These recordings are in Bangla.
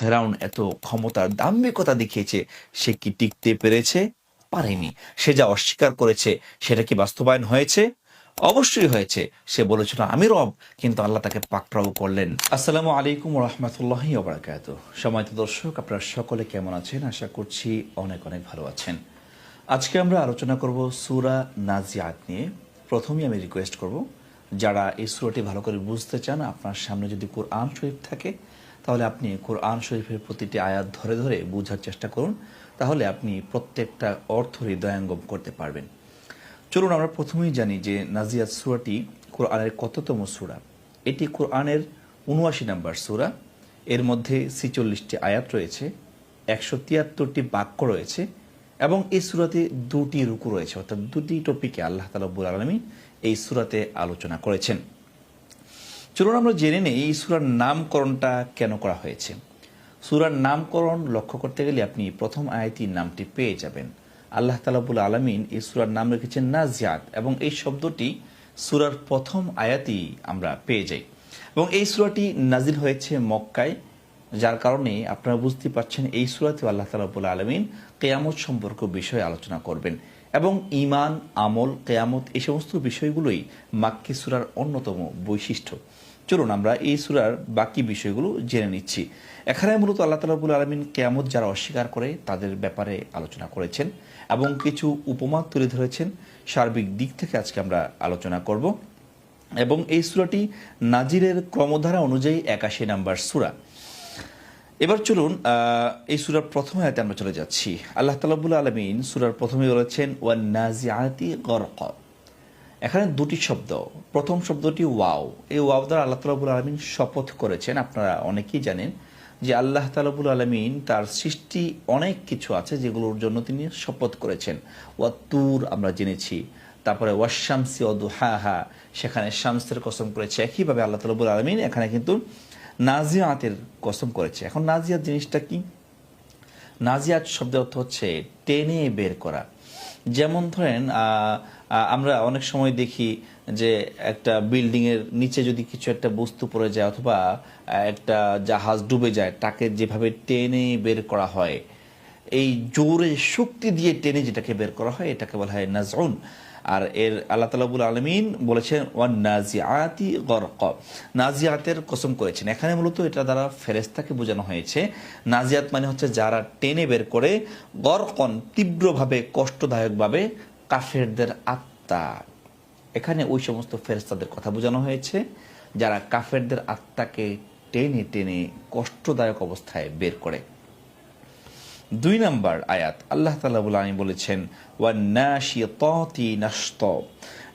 ফেরাউন এত ক্ষমতার দাম্ভিকতা দেখিয়েছে, সে কি টিকতে পেরেছে? পারেনি। সে যা অস্বীকার করেছে, সেটা কি বাস্তবায়ন হয়েছে? অবশ্যই হয়েছে, সে বলেছিল, আমি রব। কিন্তু আল্লাহ তাকে পাকড়াও করলেন। আসসালামু আলাইকুম রহমতুল্লাহ ওবরাকাত সময় দর্শক, আপনারা সকলে কেমন আছেন? আশা করছি অনেক অনেক ভালো আছেন। আজকে আমরা আলোচনা করব সুরা নাজিয়াত নিয়ে। প্রথমেই আমি রিকোয়েস্ট করব, যারা এই সুরাটি ভালো করে বুঝতে চান, আপনার সামনে যদি কোরআন শরীফ থাকে তাহলে আপনি কোরআন শরীফের প্রতিটি আয়াত ধরে ধরে বোঝার চেষ্টা করুন, তাহলে আপনি প্রত্যেকটা অর্থ হৃদয়ঙ্গম করতে পারবেন। চলুন আমরা প্রথমেই জানি যে নাজিয়াত সুরাটি কোরআনের কততম সুরা। এটি কোরআনের উনআশি নাম্বার সুরা। এর মধ্যে ছিচল্লিশটি আয়াত রয়েছে, একশো তিয়াত্তরটি বাক্য রয়েছে এবং এই সুরাতে দুটি রুকু রয়েছে, অর্থাৎ দুটি টপিকে আল্লাহ তালাবুল আলমী এই সুরাতে আলোচনা করেছেন। চলুন আমরা জেনে নেই এই সুরার নামকরণটা কেন করা হয়েছে। সুরার নামকরণ লক্ষ্য করতে গেলে আপনি প্রথম আয়াতির নামটি পেয়ে যাবেন। আল্লাহ তালাবুল আলমিন এই সুরার নাম রেখেছেন নাজিয়াত এবং এই শব্দটি সুরার প্রথম আয়াতি আমরা পেয়ে যাই। এবং এই সুরাটি নাজিল হয়েছে মক্কায়, যার কারণে আপনারা বুঝতে পারছেন এই সুরাতে আল্লাহ তালাবুল আলমিন কেয়ামত সম্পর্ক বিষয়ে আলোচনা করবেন। এবং ইমান আমল, কেয়ামত এই সমস্ত বিষয়গুলোই মাক্কি সুরার অন্যতম বৈশিষ্ট্য। চলুন আমরা এই সুরার বাকি বিষয়গুলো জেনে নিচ্ছি। এখানে মূলত আল্লাহ তালাবুল আলমিন কেয়ামত যারা অস্বীকার করে, তাদের ব্যাপারে আলোচনা করেছেন এবং কিছু উপমা তুলে ধরেছেন। সার্বিক দিক থেকে আজকে আমরা আলোচনা করব। এবং এই সুরাটি নাজিরের ক্রমধারা অনুযায়ী একাশি নাম্বার সুরা। এবার চলুন এই সুরার প্রথম আয়াতে আমরা চলে যাচ্ছি। আল্লাহ তালাবুল আলমিন সুরার প্রথমে বলেছেন ওয়ান নাজিআতি গরক এখানে দুটি শব্দ। প্রথম শব্দটি ওয়াও। এই ওয়াও দ্বারা আল্লাহ তালাবুল আলমিন শপথ করেছেন। আপনারা অনেকেই জানেন যে আল্লাহ তালাবুল আলমিন তার সৃষ্টি অনেক কিছু আছে যেগুলোর জন্য তিনি শপথ করেছেন। ওয়াতুর আমরা জেনেছি। তারপরে ওয়াশামসি অদু হা হা সেখানে শামসের কসম করেছে। একইভাবে আল্লাহ তালাবুল আলমিন এখানে কিন্তু নাজিয়াতের কসম করেছে। এখন নাজিয়াত জিনিসটা কি? নাজিয়াত শব্দের অর্থ হচ্ছে টেনে বের করা। যেমন ধরেন আমরা অনেক সময় দেখি যে একটা বিল্ডিং এর নিচে যদি কিছু একটা বস্তু পড়ে যায় অথবা একটা জাহাজ ডুবে যায়, তাকে যেভাবে টেনে বের করা হয়, এই জোরে শক্তি দিয়ে টেনে যেটাকে বের করা হয়, এটাকে বলা হয় নাজউন। আর এর আল্লাহ তালাবুল আলমিন বলেছেন ওয়ান নাজিয়াতি গরক। নাজিয়াতের কসম করেছেন। এখানে মূলত এটা দ্বারা ফেরেস্তাকে বোঝানো হয়েছে। নাজিয়াত মানে হচ্ছে যারা টেনে বের করে গরকন তীব্রভাবে, কষ্টদায়কভাবে কাফেরদের আত্মা। এখানে ওই সমস্ত ফেরেস্তাদের কথা বোঝানো হয়েছে। যারা কাফেরদের আত্মাকে টেনে টেনে কষ্টদায়ক অবস্থায় বের করে। দুই নাম্বার আয়াত, আল্লাহ তালা বলে আমি বলেছেন ওয়া নাশিয়তি নাশত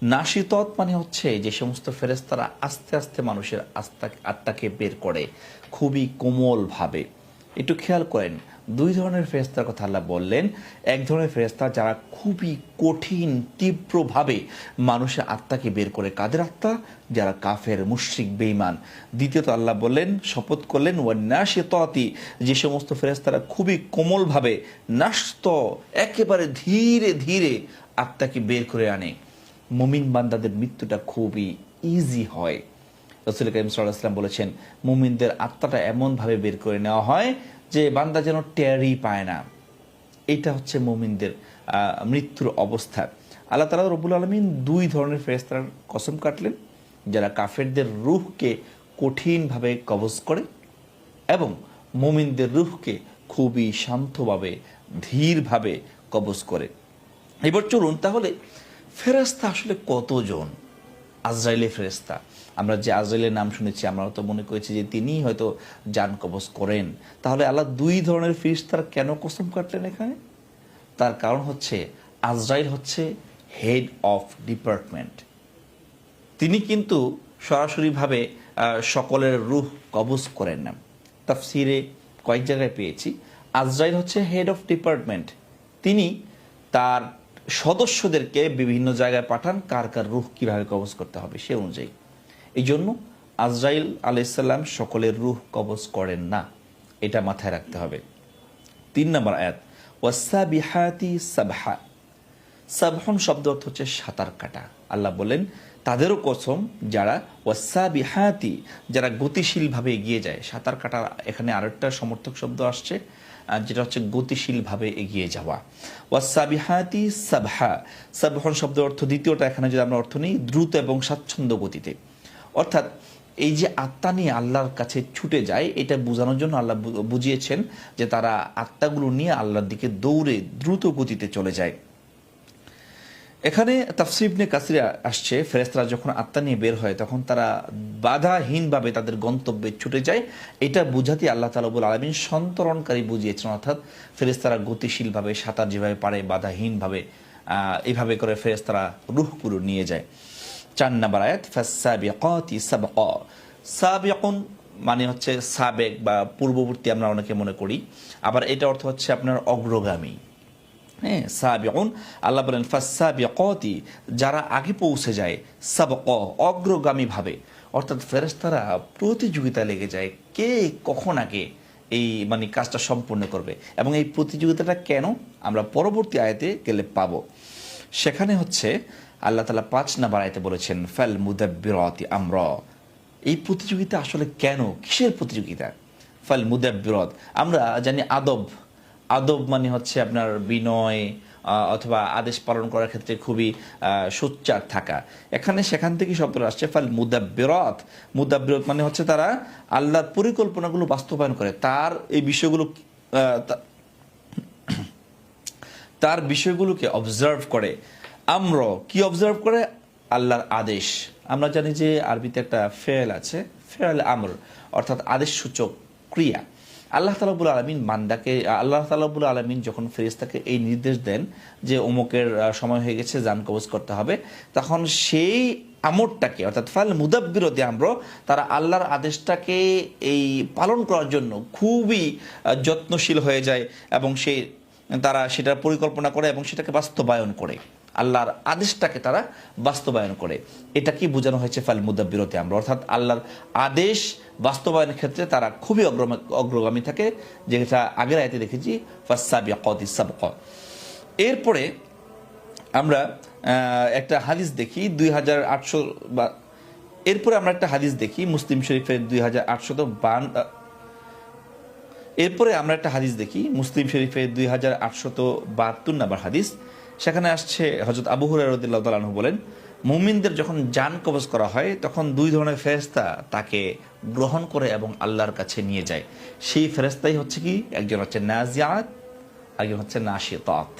নাশিতত মানে হচ্ছে যে সমস্ত ফেরেস্তারা আস্তে আস্তে মানুষের আস্তা আত্মাকে বের করে, খুবই কোমলভাবে। একটু খেয়াল করেন দুই ধরনের ফেরেস্তার কথা আল্লাহ বললেন। এক ধরনের ফেরেস্তা যারা খুবই কঠিন, তীব্রভাবে মানুষের আত্মাকে বের করে কাদের আত্মা? যারা কাফের, মুশ্রিক বেইমান দ্বিতীয়ত আল্লাহ বললেন, শপথ করলেন ও নাশিততি যে সমস্ত ফেরেস্তারা খুবই কোমলভাবে নাস্ত একেবারে ধীরে ধীরে আত্মাকে বের করে আনে। মুমিন বান্দাদের মৃত্যুটা খুবই ইজি হয়। রসুল করিম সাল্লাহাম বলেছেন, মুমিনদের আত্মাটা এমনভাবে বের করে নেওয়া হয় যে বান্দা যেন টেরই পায় না। এটা হচ্ছে মুমিনদের মৃত্যুর অবস্থা। আল্লাহ তালা রবুল আলমিন দুই ধরনের ফেরেস্তার কসম কাটলেন, যারা কাফেরদের রুহকে কঠিনভাবে কবজ করে এবং মুমিনদের রুহকে খুবই শান্তভাবে, ধীরভাবে কবজ করে। এবার চলুন তাহলে ফেরেস্তা আসলে কতজন? আজরাইলে ফেরেস্তা আমরা যে আজরাইলের নাম শুনেছি আমরা তো মনে করেছি যে তিনি হয়তো যান কবজ করেন। তাহলে আল্লাহ দুই ধরনের ফিরিস্তার কেন কসম কাটলেন এখানে? তার কারণ হচ্ছে, আজরাইল হচ্ছে হেড অফ ডিপার্টমেন্ট তিনি কিন্তু সরাসরিভাবে সকলের রুহ কবজ করেন না। তাফসিরে কয়েক জায়গায় পেয়েছি। আজরাইল হচ্ছে হেড অফ ডিপার্টমেন্ট তিনি তার সদস্যদেরকে বিভিন্ন জায়গায় পাঠান কার কার রুহ কীভাবে কবজ করতে হবে সে অনুযায়ী। এই জন্য আজরাইল আলাইসাল্লাম সকলের রুহ কবজ করেন না। এটা মাথায় রাখতে হবে। তিন নম্বর আয়াত ওয়াসাবিহাতি সাবহা। সাবহন শব্দ অর্থ হচ্ছে সাঁতার কাটা। আল্লাহ বলেন তাদেরও কসম যারা ওয়াসাবিহাতি যারা গতিশীলভাবে এগিয়ে যায়। সাঁতার কাটা এখানে আরেকটা সমর্থক শব্দ আসছে যেটা হচ্ছে গতিশীলভাবে এগিয়ে যাওয়া। ওয়াসাবিহাতি সাবহা। সাবহন শব্দ অর্থ দ্বিতীয়টা, এখানে যদি আমরা অর্থ নিই, দ্রুত এবং স্বাচ্ছন্দ্য গতিতে। অর্থাৎ এই যে আত্মা নিয়ে আল্লাহর কাছে ছুটে যায় এটা বোঝানোর জন্য আল্লাহ বুঝিয়েছেন যে তারা আত্মাগুলো নিয়ে আল্লাহর দিকে দৌড়ে দ্রুত গতিতে চলে যায়। এখানে তাফসিবনে কাসিরে আসছে ফেরেস্তারা যখন আত্মা নিয়ে বের হয় তখন তারা বাধাহীনভাবে তাদের গন্তব্যে ছুটে যায়। এটা বুঝাতে আল্লাহ তালাবুল আলমিন সন্তরণকারী বুঝিয়েছেন অর্থাৎ ফেরেস্তারা গতিশীলভাবে সাঁতার যেভাবে পারে বাধাহীনভাবে আহ, এইভাবে করে ফেরেস্তারা রুহগুলো নিয়ে যায়। চার নাম্বার আয়াত ফাসাবিকাতি সাবক। সাবিকুন মানে হচ্ছে সাবেক বা পূর্ববর্তী আমরা অনেকে মনে করি। আবার এটা অর্থ হচ্ছে আপনার অগ্রগামী। হ্যাঁ সাবিউন আল্লাহ বলেন ফাসাবিকতি যারা আগে পৌঁছে যায়, সাবক, অগ্রগামী ভাবে। অর্থাৎ ফেরেস্তারা প্রতিযোগিতা লেগে যায়, কে কখন আগে এই মানে কাজটা সম্পূর্ণ করবে এবং এই প্রতিযোগিতাটা কেন? আমরা পরবর্তী আয়াতে গেলে পাবো। সেখানে হচ্ছে আল্লাহ তালা পাঁচ নাম্বার আয়তে বলেছেন, ফেল মুদাব্বিরতি আমরা। এই প্রতিযোগিতা আসলে কেন? কিসের প্রতিযোগিতা? ফাল মুদাব্বিরত, আমরা জানি আদব। আদব মানে হচ্ছে আপনার বিনয় অথবা আদেশ পালন করার ক্ষেত্রে খুবই সোচ্চার থাকা। এখানে সেখান থেকে শব্দটা আসছে ফাল মুদাব্বিরত। মুদাব্বিরত মানে হচ্ছে তারা আল্লাহর পরিকল্পনাগুলো বাস্তবায়ন করে। তার এই বিষয়গুলো তার বিষয়গুলোকে অবজার্ভ করে। আমরা, কি অবজার্ভ করে? আল্লাহর আদেশ। আমরা জানি যে আরবিতে একটা ফেল আছে, ফেল আমর, অর্থাৎ আদেশ সূচক ক্রিয়া। আল্লাহ তালাবুল আলমিন মান্দাকে আল্লাহ তালাবুল আলমিন যখন ফেরিস্তাকে এই নির্দেশ দেন যে অমুকের সময় হয়ে গেছে, যান কবজ করতে হবে, তখন সেই আমরটাকে, অর্থাৎ ফাল মুদাব্বিরতে আমরা, তারা আল্লাহর আদেশটাকে এই পালন করার জন্য খুবই যত্নশীল হয়ে যায় এবং সেই তারা সেটার পরিকল্পনা করে এবং সেটাকে বাস্তবায়ন করে। আল্লাহর আদেশটাকে তারা বাস্তবায়ন করে। এটা কি বোঝানো হয়েছে ফাল মুদাব্বিরতে আমরা? অর্থাৎ আল্লাহর আদেশ বাস্তবায়নের ক্ষেত্রে তারা খুবই অগ্রগামী থাকে। যেটা আগের আয়তে দেখেছি এরপরে আমরা একটা হাদিস দেখি, দুই হাজার আটশো বা এরপরে আমরা একটা হাদিস দেখি, মুসলিম শরীফের দুই হাজার আটশত বান এরপরে আমরা একটা হাদিস দেখি, মুসলিম শরীফের দুই হাজার আটশত বাহাত্তর নাম্বার হাদিস। সেখানে আসছে হজরত আবু হুরারদুল্লাহ তালাহু বলেন, মুমিনদের যখন যান কবজ করা হয়, তখন দুই ধরনের ফেরেস্তা তাকে গ্রহণ করে এবং আল্লাহর কাছে নিয়ে যায়। সেই ফেরেস্তাই হচ্ছে কি? একজন হচ্ছে নাজিয়াত একজন হচ্ছে নাশিতাত।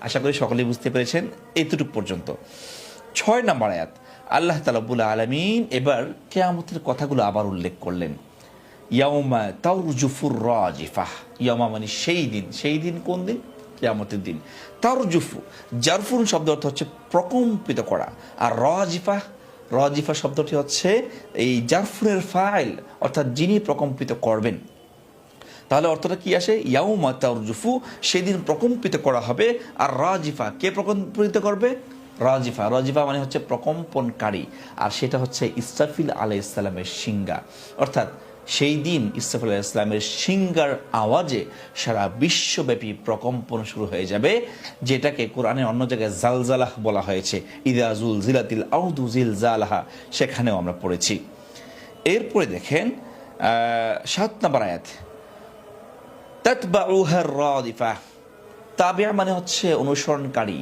আশা করি সকলেই বুঝতে পেরেছেন এতটুকু পর্যন্ত। ছয় নম্বর আয়াত, আল্লাহ তালাবুল আলমিন এবার কেয়ামতের কথাগুলো আবার উল্লেখ করলেন। ইয়াউমা তারজুফুর রাজিফাহ ইয়ামা মানে সেই দিন। সেই দিন কোন দিন? কিয়ামতের দিন। তারজুফু, জারফুন শব্দ অর্থ হচ্ছে প্রকম্পিত করা। আর রাজিফাহ রাজিফা শব্দটি হচ্ছে এই জারফুনের ফাইল, অর্থাৎ যিনি প্রকম্পিত করবেন। তাহলে অর্থটা কি আসে? ইয়াউমা তারজুফু, সেদিন প্রকম্পিত করা হবে। আর রাজিফা, কে প্রকম্পিত করবে? রাজিফা। রাজিফা মানে হচ্ছে প্রকম্পনকারী। আর সেটা হচ্ছে ইসরাফিল আলাই ইসলামের সিঙ্গা অর্থাৎ সেই দিন ইসরাফিল ইসলামের সিঙ্গার আওয়াজে সারা বিশ্বব্যাপী প্রকম্পন শুরু হয়ে যাবে, যেটাকে কোরআনে অন্য জায়গায় জালজালাহ বলা হয়েছে। ইদাজুল জিলাতিল আউদু জিল জালাহা সেখানেও আমরা পড়েছি। এরপরে দেখেন সাত নম্বর আয়াত। তাতবাউহার রাদিফা। তাবিয়া মানে হচ্ছে অনুসরণকারী।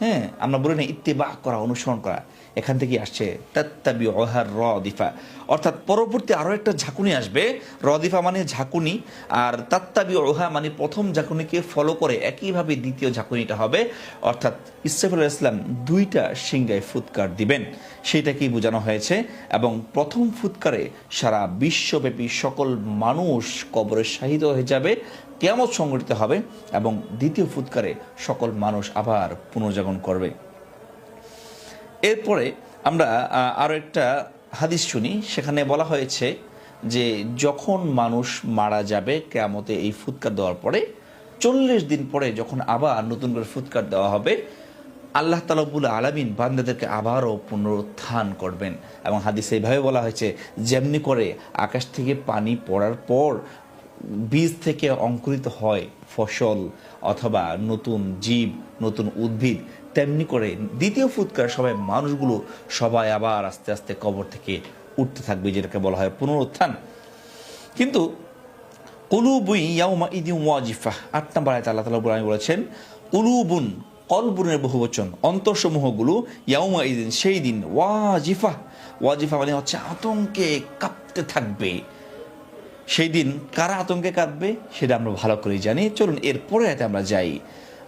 হ্যাঁ আমরা বলি না ইত্তেবা করা, অনুসরণ করা। এখান থেকে আসছে তাত্তাবি ওহার দিফা অর্থাৎ পরবর্তী আরও একটা ঝাঁকুনি আসবে। রদিফা মানে ঝাঁকুনি, আর তাত্তাবি ওহা মানে প্রথম ঝাঁকুনিকে ফলো করে একইভাবে দ্বিতীয় ঝাঁকুনিটা হবে। অর্থাৎ ইসরাফুল ইসলাম দুইটা সিংগায় ফুৎকার দিবেন। সেইটাকেই বোঝানো হয়েছে, এবং প্রথম ফুৎকারে সারা বিশ্বব্যাপী সকল মানুষ কবরে শাহিদ হয়ে যাবে। কেমন সংগঠিত হবে এবং দ্বিতীয় ফুৎকারে সকল মানুষ আবার পুনর্জাগরণ করবে। এরপরে আমরা আহ, আরও একটা হাদিস শুনি সেখানে বলা হয়েছে যে যখন মানুষ মারা যাবে কেয়ামতে এই ফুৎকার দেওয়ার পরে চল্লিশ দিন পরে যখন আবার নতুন করে ফুৎকার দেওয়া হবে আল্লাহ তালাবুল আলমিন বান্দাদেরকে আবারও পুনরুত্থান করবেন। এবং হাদিস এইভাবে বলা হয়েছে যেমনি করে আকাশ থেকে পানি পড়ার পর বীজ থেকে অঙ্কুরিত হয় ফসল অথবা নতুন জীব, নতুন উদ্ভিদ, তেমনি করে দ্বিতীয় ফুৎকার সবাই মানুষগুলো সবাই আবার আস্তে আস্তে কবর থেকে উঠতে থাকবে, যেটাকে বলা হয় পুনরুত্থান। কিন্তু কুলুবুই ইয়াউমা ইদি ওয়াজিফা, আট নম্বর আয়তে আল্লাহ তালা বুরানি বলেছেন, কুলুবুন কলবুনের বহু বচন অন্তরসমূহগুলো ইয়াউমা ইদিন, সেই দিন ওয়াজিফা। ওয়াজিফা মানে হচ্ছে আতঙ্কে কাঁপতে থাকবে। সেই দিন কারা আতঙ্কে কাঁদবে সেটা আমরা ভালো করেই জানি। চলুন এরপরে এতে আমরা যাই।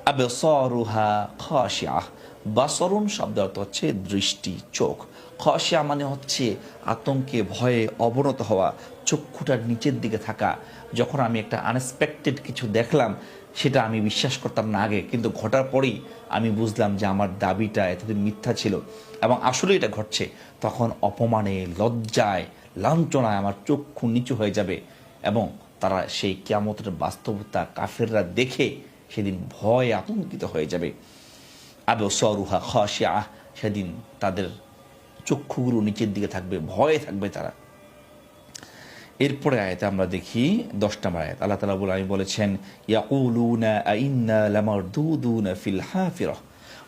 আবে সরুহা খাসিয়া বাসরুন শব্দ অর্থ হচ্ছে দৃষ্টি, চোখ। খসিয়া মানে হচ্ছে আতঙ্কে, ভয়ে অবনত হওয়া চক্ষুটার নিচের দিকে থাকা। যখন আমি একটা আনএক্সপেক্টেড কিছু দেখলাম, সেটা আমি বিশ্বাস করতাম না আগে। কিন্তু ঘটার পরেই আমি বুঝলাম যে আমার দাবিটা এতদিন মিথ্যা ছিল। এবং আসলে এটা ঘটছে। তখন অপমানে, লজ্জায় লাঞ্ছনায় আমার চক্ষু নিচু হয়ে যাবে এবং তারা সেই কিয়ামতের বাস্তবতা কাফেররা দেখে সেদিন ভয় আতঙ্কিত হয়ে যাবে। আবে সরুহা খাসিয়া সেদিন তাদের চক্ষুগুলো নিচের দিকে থাকবে, ভয়ে থাকবে তারা। এরপরে আয়াতে আমরা দেখি দশ নম্বর আয়াত। আল্লাহ তালা বলে আমি বলেছেন, ইয়াকুলুনা আইন্না লামারদুদুনা ফিল হাফিরহ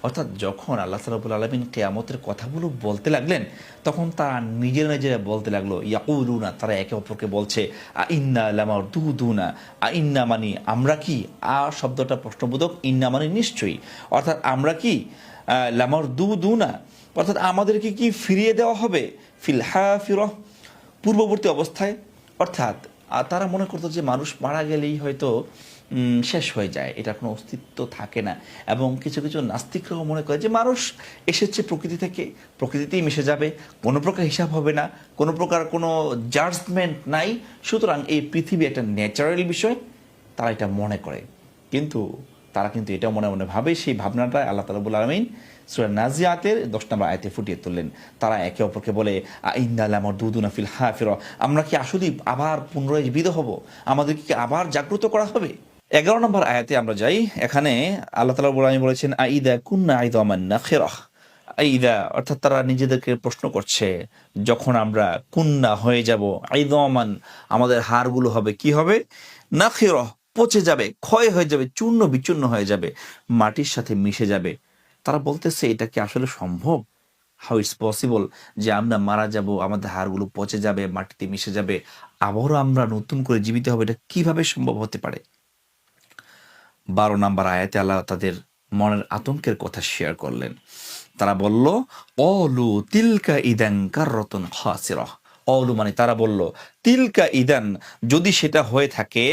অর্থাৎ যখন আল্লাহ সালাবুল আলমিন কেয়ামতের কথাগুলো বলতে লাগলেন, তখন তারা নিজেরা নিজেরা বলতে লাগল, ইয়াকুলুনা তারা একে অপরকে বলছে, আ ইন্না লামার দু দুনা আ ইন্না মানি আমরা কি? আ শব্দটা প্রশ্নবোধক, ইন্না মানে নিশ্চয়ই। অর্থাৎ আমরা কি? লামার দু দুনা অর্থাৎ আমাদেরকে কি ফিরিয়ে দেওয়া হবে? ফিল হাফিরহ, পূর্ববর্তী অবস্থায়, অর্থাৎ আহ, তারা মনে করতো যে মানুষ মারা গেলেই হয়তো শেষ হয়ে যায়। এটা কোনো অস্তিত্ব থাকে না। এবং কিছু কিছু নাস্তিকরাও মনে করে যে মানুষ এসেছে প্রকৃতি থেকে প্রকৃতিতেই মিশে যাবে কোনো প্রকার হিসাব হবে না কোনো প্রকার কোনো জাজমেন্ট নাই। সুতরাং এই পৃথিবী একটা ন্যাচারাল বিষয় তারা এটা মনে করে। কিন্তু তারা কিন্তু এটা মনে মনে ভাবে, সেই ভাবনাটা আল্লাহ তালাবুল আলমিন সুরা নাজিয়াতের দশ নম্বর আয়তে ফুটিয়ে তুললেন। তারা একে অপরকে বলে ইন্দাল আমার দুদুনা ফিল হাফির। আমরা কি আসলেই আবার পুনরায় জীবিত হব? আমাদেরকে কি আবার জাগ্রত করা হবে? এগারো নম্বর আয়াতে আমরা যাই। এখানে আল্লাহ তালা আলমিন বলেছেন আইদা কুন্না আইদ আমার নাখেরাহ আইদা অর্থাৎ তারা নিজেদেরকে প্রশ্ন করছে, যখন আমরা কুন্না হয়ে যাব, আইদমান আমাদের হারগুলো হবে কি হবে? নাখিরহ পচে যাবে, ক্ষয় হয়ে যাবে, চূর্ণ বিচূর্ণ হয়ে যাবে, মাটির সাথে মিশে যাবে। তারা বলতেছে, এটা কি আসলে সম্ভব? হাউ ইটস পসিবল যে আমরা মারা যাব, আমাদের হাড়গুলো পচে যাবে, মাটিতে মিশে যাবে, আবারও আমরা নতুন করে জীবিত হবে, এটা কীভাবে সম্ভব হতে পারে? বারো নাম্বার আয়াতে আল্লাহ তাদের মনের আতঙ্কের কথা শেয়ার করলেন। তারা বলল, অলু তিলকা ইদান কাররতন খাসিরহ। অলু মানে তারা বলল, তিলকা ইদান, যদি সেটা হয়ে থাকে,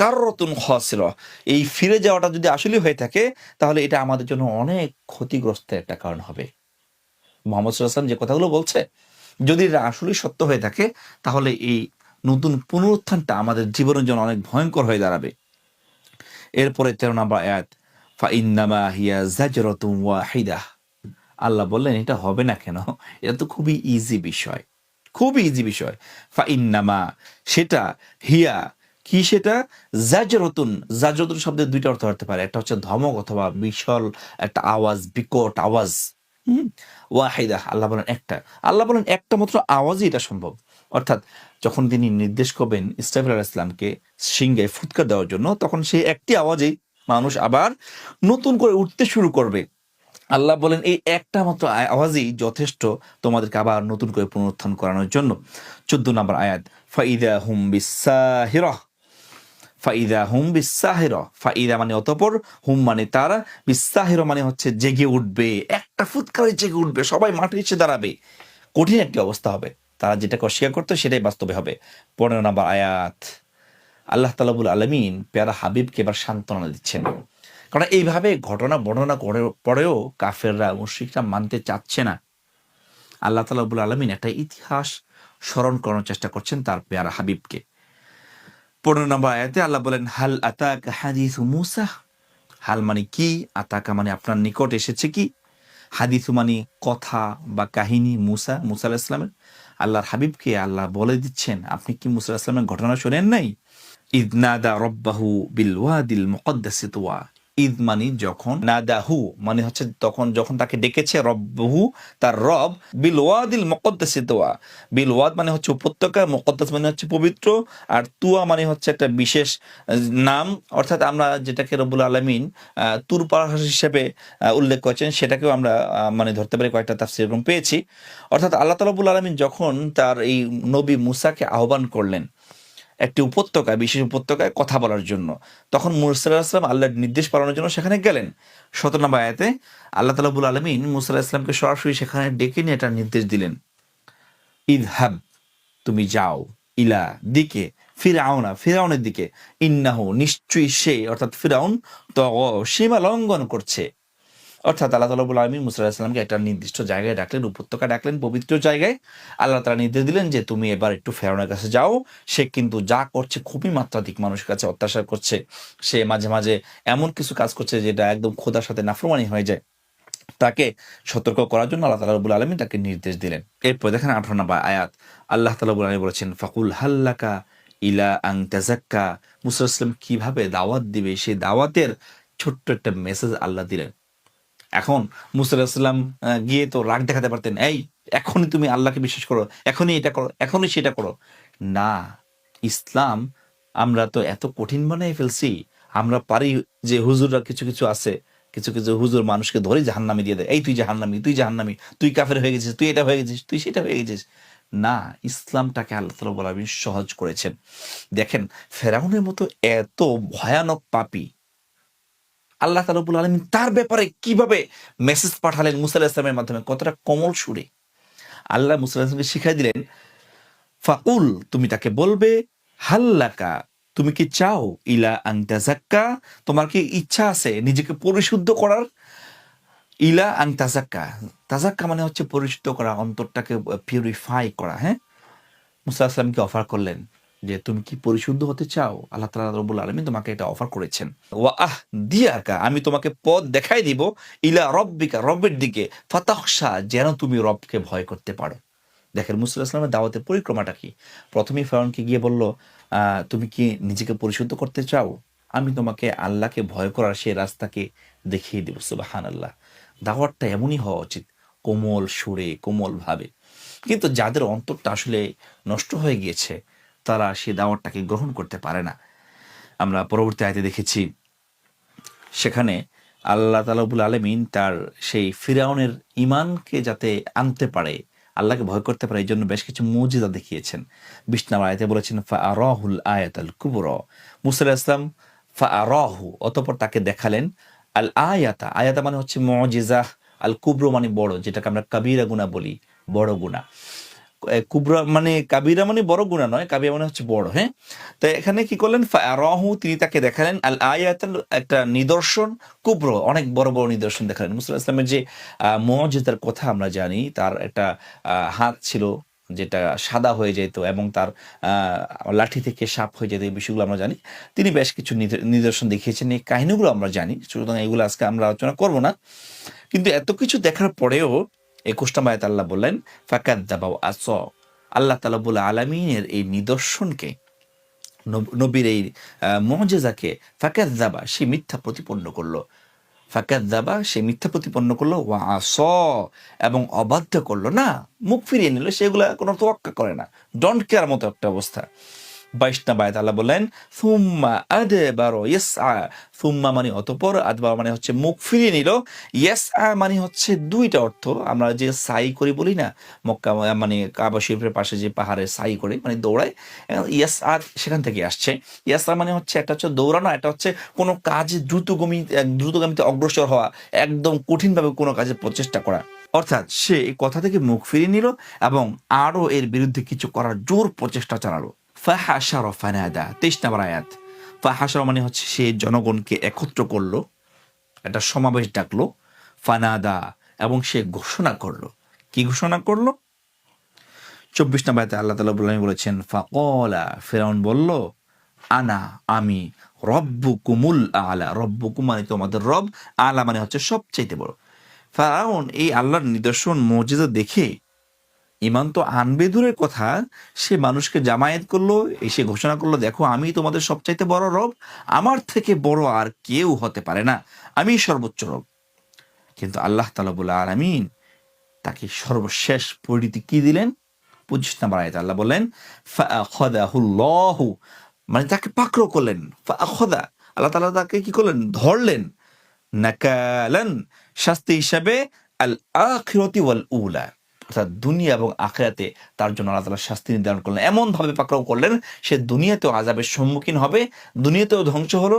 কাররতন খাসিরহ এই ফিরে যাওয়াটা যদি আসলে হয়ে থাকে, তাহলে এটা আমাদের জন্য অনেক ক্ষতিগ্রস্ত একটা কারণ হবে। মোহাম্মদ সাল্লাম যে কথাগুলো বলছে, যদি এটা আসলেই সত্য হয়ে থাকে, তাহলে এই নতুন পুনরুত্থানটা আমাদের জীবনের জন্য অনেক ভয়ঙ্কর হয়ে দাঁড়াবে। এরপরে তেরো নম্বর আয়াত ফাইন্নামা হিয়া জাজরাতুম ওয়াহিদা। আল্লাহ বললেন, এটা হবে না কেন? এটা তো খুবই ইজি বিষয়। খুবই ইজি বিষয়। ফাইন্নামা, সেটা, হিয়া, কি সেটা? জাজরতুন জাজরতুন শব্দের দুইটা অর্থ হতে পারে। একটা হচ্ছে ধমক অথবা বিশাল একটা আওয়াজ, বিকট আওয়াজ। ওয়াহিদা, আল্লাহ বলেন একটা। আল্লাহ বলেন একটা মাত্র আওয়াজই এটা সম্ভব। অর্থাৎ যখন তিনি নির্দেশ করবেন ইসরাফিল আলাহ ইসলামকে সিংহে ফুৎকার দেওয়ার জন্য, তখন সেই একটি আওয়াজেই মানুষ আবার নতুন করে উঠতে শুরু করবে। আল্লাহ বলেন, এই একটা মাত্র আওয়াজই যথেষ্ট তোমাদেরকে আবার নতুন করে পুনরুত্থান করানোর জন্য। চোদ্দ নম্বর আয়াত, ফাইদা হুম বিসাহিরহ ফাইদা হুম বিসাহির, ফাইদা মানে অতপর, হুম মানে তারা, বিসাহির মানে হচ্ছে জেগে উঠবে, একটা ফুৎকারে জেগে উঠবে, সবাই মাঠে এসে দাঁড়াবে। কঠিন একটি অবস্থা হবে। তারা যেটাকে অস্বীকার করতো সেটাই বাস্তবে হবে। পনেরো নম্বর আয়াত, আল্লাহ তালাবুল আলমিন পেয়ারা হাবিবকে এবার সান্ত্বনা দিচ্ছেন। কারণ এইভাবে ঘটনা বর্ণনা করে, পরেও কাফেররা, মুশ্রিকরা মানতে চাচ্ছে না। আল্লাহ তালাবুল আলমিন একটা ইতিহাস স্মরণ করানোর চেষ্টা করছেন তার পেয়ারা হাবিবকে। পনেরো নম্বর আয়াতে আল্লাহ বলেন, হাল আতাক হাদিস মুসা? হাল মানে কি? আতাকা মানে আপনার নিকট এসেছে কি? হাদিস মানে কথা বা কাহিনী মুসা মুসা আলাহ ইসলামের আল্লাহর হাবিবকে আল্লাহ বলে দিচ্ছেন, আপনি কি মুসা ইসলামের ঘটনা শোনেন নাই? ইদনাদা রব্বাহু বিল ওয়াদিল মুকদ্দাসি তোয়া। ঈদ মানি যখন নাদাহু মানে হচ্ছে তখন যখন তাকে ডেকেছে রব্বহু, তার রব, বিল ওয়াদিল মকদ্দাসে তোয়া। বিল ওয়াদ মানে হচ্ছে উপত্যকা, মকদ্দাস মানে হচ্ছে পবিত্র, আর তুয়া মানে হচ্ছে একটা বিশেষ নাম। অর্থাৎ আমরা যেটাকে রব্বুল আলমিন তুর পাহাড় হিসেবে উল্লেখ করেছেন, সেটাকেও আমরা মানে ধরতে পারি কয়েকটা তাফসির এবং পেয়েছি। অর্থাৎ আল্লাহ তালাবুল আলমিন যখন তার এই নবী মুসাকে আহ্বান করলেন একটি উপত্যকায়, বিশেষ উপত্যকায় কথা বলার জন্য। তখন মুসাল্লাহাম আল্লাহর নির্দেশ পালনের জন্য সেখানে গেলেন। সত নম্বর আয়াতে আল্লাহ তালাবুল আলমিন মুসা ইসলামকে সরাসরি সেখানে ডেকে নিয়ে এটা নির্দেশ দিলেন। ইদহাব, তুমি যাও ইলা দিকে, ফিরাউনা, ফিরাউনের দিকে। ইন্নাহ নিশ্চয়ই সে, অর্থাৎ ফিরাউন তো সীমা লঙ্ঘন করছে। অর্থাৎ আল্লাহ তালাবুল আলমী মুসাল্লাহামকে একটা নির্দিষ্ট জায়গায় ডাকলেন উপত্যকা ডাকলেন, পবিত্র জায়গায়। আল্লাহ তালা নির্দেশ দিলেন যে, তুমি এবার একটু ফেরাউনের কাছে যাও। সে কিন্তু যা করছে খুবই মাত্রাধিক মানুষের কাছে অত্যাচার করছে। সে মাঝে মাঝে এমন কিছু কাজ করছে যেটা একদম খোদার সাথে নাফরমানি হয়ে যায়। তাকে সতর্ক করার জন্য আল্লাহ তালা রবুল আলমী তাকে নির্দেশ দিলেন। এরপর দেখেন আঠারো নম্বর আয়াত। আল্লাহ তালা রবুল আলমী বলেছেন, ফাকুল হাল্লাকা ইলা আং তাজাক্কা মুসা ইসলাম কীভাবে দাওয়াত দিবে? সেই দাওয়াতের ছোট্ট একটা মেসেজ আল্লাহ দিলেন। এখন মুসাল্লাহাম গিয়ে তো রাগ দেখাতে পারতেন, এই, এখনই তুমি আল্লাহকে বিশ্বাস করো, এখনই এটা করো, এখনই সেটা করো। না, ইসলাম, আমরা তো এত কঠিন বানাই ফেলছি, আমরা পারি যে হুজুররা কিছু কিছু আছে, কিছু কিছু হুজুর মানুষকে ধরে জাহান্নামি দিয়ে দেয়, এই, তুই জাহান্নামি তুই জাহান্নামি, তুই কাফের হয়ে গেছিস, তুই এটা হয়ে গেছিস, তুই সেটা হয়ে গেছিস। না, ইসলামটাকে আল্লাহ তালা বলা সহজ করেছেন। দেখেন, ফেরাউনের মতো এত ভয়ানক পাপী আল্লাহ তালবুল আলমিন তার ব্যাপারে কীভাবে মেসেজ পাঠালেন মুসা ইসলামের মাধ্যমে? কতটা কোমল সুরে। আল্লাহ মুসা ইসলামকে শিখাই দিলেন ফাউল তুমি তাকে বলবে, হাল্লাকা, তুমি কি চাও? ইলা আং তাজাক্কা তোমার কি ইচ্ছা আছে নিজেকে পরিশুদ্ধ করার? ইলা আং তাজাক্কা তাজাক্কা মানে হচ্ছে পরিশুদ্ধ করা, অন্তরটাকে পিউরিফাই করা হ্যাঁ? মুসা আসলামকে অফার করলেন? যে তুমি কি পরিশুদ্ধ হতে চাও? আল্লাহ তালা রবুল আলমী তোমাকে এটা অফার করেছেন। ওয়া আহ দিয়াকা আমি তোমাকে পথ দেখাই দিব ইলা রব্বিকা রব্বের দিকে। ফাতাহসা যেন তুমি রবকে ভয় করতে পারো। দেখেন মুসুল ইসলামের দাওয়াতের পরিক্রমাটা কি? প্রথমেই ফেরনকে গিয়ে বলল তুমি কি নিজেকে পরিশুদ্ধ করতে চাও? আমি তোমাকে আল্লাহকে ভয় করার সেই রাস্তাকে দেখিয়ে দেবো সুবাহান আল্লাহ দাওয়াতটা এমনই হওয়া উচিত, কোমল সুরে, কোমল ভাবে। কিন্তু যাদের অন্তরটা আসলে নষ্ট হয়ে গিয়েছে তারা সেই দাওয়াতটাকে গ্রহণ করতে পারে না। আমরা পরবর্তী আয়তে দেখেছি, সেখানে আল্লাহ তালাবুল আলমিন তার সেই ফিরাউনের ইমানকে যাতে আনতে পারে, আল্লাহকে ভয় করতে পারে এই জন্য বেশ কিছু মজিদা দেখিয়েছেন। বিষ্ণাম আয়তে বলেছেন ফা আরাহুল আয়াত আল কুবর। মুসাল ইসলাম ফা আরাহু অতপর তাকে দেখালেন আল আয়াতা আয়াতা মানে হচ্ছে মজিজাহ আল কুব্র মানে বড়, যেটাকে আমরা কাবিরা গুণা বলি, বড় গুণা। কুবরা মানে কাবিরা মানে বড় গুণা নয়, কাবিরা মানে হচ্ছে বড় হ্যাঁ? তো এখানে কি করলেন? রাহু তিনি তাকে দেখালেন, আল আয়াতাল, একটা নিদর্শন কুব্র, অনেক বড় বড় নিদর্শন দেখালেন। মুসলিম ইসলামের যে মজিদার কথা আমরা জানি, তার একটা হাত ছিল যেটা সাদা হয়ে যেত এবং তার লাঠি থেকে সাপ হয়ে যেত, এই বিষয়গুলো আমরা জানি। তিনি বেশ কিছু নিদ- নিদর্শন দেখিয়েছেন, এই কাহিনীগুলো আমরা জানি। সুতরাং এগুলো আজকে আমরা আলোচনা করব না। কিন্তু এত কিছু দেখার পরেও একুশটা মায়াত আল্লাহ বললেন ফাকাদ দাবাও আস আল্লাহ তালাবুল আলমিনের এই নিদর্শনকে নব- নবীর এই মজেজাকে ফাকাদ দাবা সে মিথ্যা প্রতিপন্ন করল ফাকাদ দাবা সে মিথ্যা প্রতিপন্ন করল ওয়া আস এবং অবাধ্য করল না মুখ ফিরিয়ে নিল সেগুলো কোনো তোয়াক্কা করে না ডন্ট কেয়ার মতো একটা অবস্থা বাইশটা বায়াত আল্লাহ বললেন, সুম্মা আদে বারো ইয়েস আ সুম্মা মানে অতপর, আদবার মানে হচ্ছে মুখ ফিরিয়ে নিল। ইয়েস আ মানে হচ্ছে দুইটা অর্থ, আমরা যে সাই করি বলি না, মক্কা মানে কাবা শরীফের পাশে যে পাহাড়ে সাই করে মানে দৌড়ায় ইয়েস আর সেখান থেকে আসছে। ইয়াস মানে হচ্ছে একটা হচ্ছে দৌড়ানো, একটা হচ্ছে কোনো কাজে দ্রুতগমী দ্রুতগামীতে অগ্রসর হওয়া, একদম কঠিনভাবে কোনো কাজে প্রচেষ্টা করা। অর্থাৎ সে এই কথা থেকে মুখ ফিরিয়ে নিল এবং আরও এর বিরুদ্ধে কিছু করার জোর প্রচেষ্টা চালালো। ফাহাশার ফানাদা তেইশ নম্বর আয়াত। ফাহাশার মানে হচ্ছে সে জনগণকে একত্র করল, একটা সমাবেশ ডাকলো, ফানাদা, এবং সে ঘোষণা করল। কি ঘোষণা করল? চব্বিশ নম্বর আয়াতে আল্লাহ তালা বলেন বলেছেন, ফাকলা ফেরাউন বলল, আনা, আমি রব্বু কুমুল আলা রব্বু মানে তোমাদের রব, আলা মানে হচ্ছে সবচাইতে বড়। ফেরাউন এই আল্লাহর নিদর্শন, মর্যাদা দেখে ইমান তো আনবে দূরের কথা। সে মানুষকে জামায়াত করল, এসে ঘোষণা করল, দেখো, আমি তোমাদের সবচাইতে বড় রব, আমার থেকে বড় আর কেউ হতে পারে না। আমি সর্বোচ্চ রব। কিন্তু আল্লাহ তালাবুল আলমিন, তাকে সর্বশেষ পরিণতি কি দিলেন? পঁচিশ নাম্বার আয়তে আল্লাহ বললেন মানে তাকে পাকড়ো করলেন ফাখদা আল্লাহ তালা তাকে কি করলেন? ধরলেন, নাকালান, শাস্তি হিসাবে আল আখিরতি ওয়াল উলা অর্থাৎ দুনিয়া এবং আখেরাতে তার জন্য আল্লাহ তালা শাস্তি নির্ধারণ করলেন। এমন ভাবে পাকড়াও করলেন সে দুনিয়াতেও আজাবের সম্মুখীন হবে, দুনিয়াতেও ধ্বংস হলো,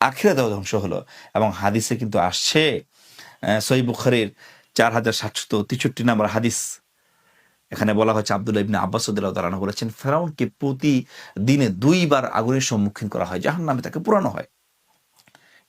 আখেরাতেও ধ্বংস হলো। এবং হাদিসে কিন্তু আসছে সই বুখারির চার হাজার সাতশো তেষট্টি নম্বর হাদিস। এখানে বলা হচ্ছে আব্দুল্লাহ ইবনে আব্বাস তালানো বলেছেন, ফেরাউনকে প্রতি দিনে দুইবার আগুনের সম্মুখীন করা হয় জাহান নামে তাকে পুরানো হয়।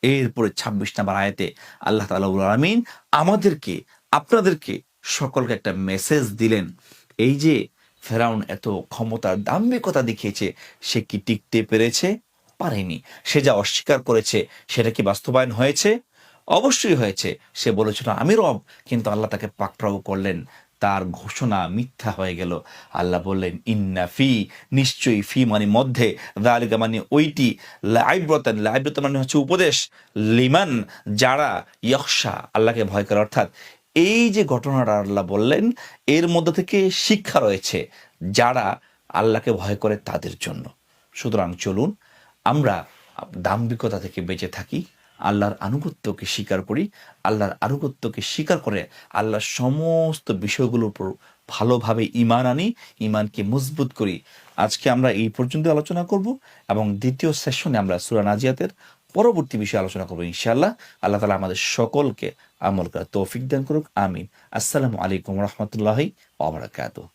এরপরে ছাব্বিশ নাম্বার আয়াতে আল্লাহ তালাবুল আলমিন আমাদেরকে, আপনাদেরকে সকলকে একটা মেসেজ দিলেন। এই যে ফেরাউন এত ক্ষমতার দাম্ভিকতা দেখিয়েছে, সে কি টিকতে পেরেছে? পারেনি। সে যা অস্বীকার করেছে, সেটা কি বাস্তবায়ন হয়েছে? অবশ্যই হয়েছে। সে বলেছিল, আমি রব। কিন্তু আল্লাহ তাকে পাকড়াও করলেন। তার ঘোষণা মিথ্যা হয়ে গেল। আল্লাহ বললেন, ইন্না ফি, নিশ্চয়ই ফি মানে মধ্যে। দালিকা মানে ওইটি। লাইব্রতান লাইব্রত মানে হচ্ছে উপদেশ। লিমান, যারা ইয়কশা আল্লাহকে ভয় করে। অর্থাৎ এই যে ঘটনাটা আল্লাহ বললেন, এর মধ্যে থেকে শিক্ষা রয়েছে যারা আল্লাহকে ভয় করে তাদের জন্য। সুতরাং চলুন আমরা দাম্ভিকতা থেকে বেঁচে থাকি, আল্লাহর আনুগত্যকে স্বীকার করি, আল্লাহর আনুগত্যকে স্বীকার করে আল্লাহর সমস্ত বিষয়গুলোর উপর ভালোভাবে ইমান আনি ইমানকে মজবুত করি। আজকে আমরা এই পর্যন্ত আলোচনা করব এবং দ্বিতীয় সেশনে আমরা সুরা নাজিয়াতের পরবর্তী বিষয়ে আলোচনা করব ইনশাআল্লাহ। আল্লাহ তালা আমাদের সকলকে আমল করার তৌফিক দান করুক আমিন। আসসালামু আলাইকুম রহমতুল্লাহি ওবরাকাতুহ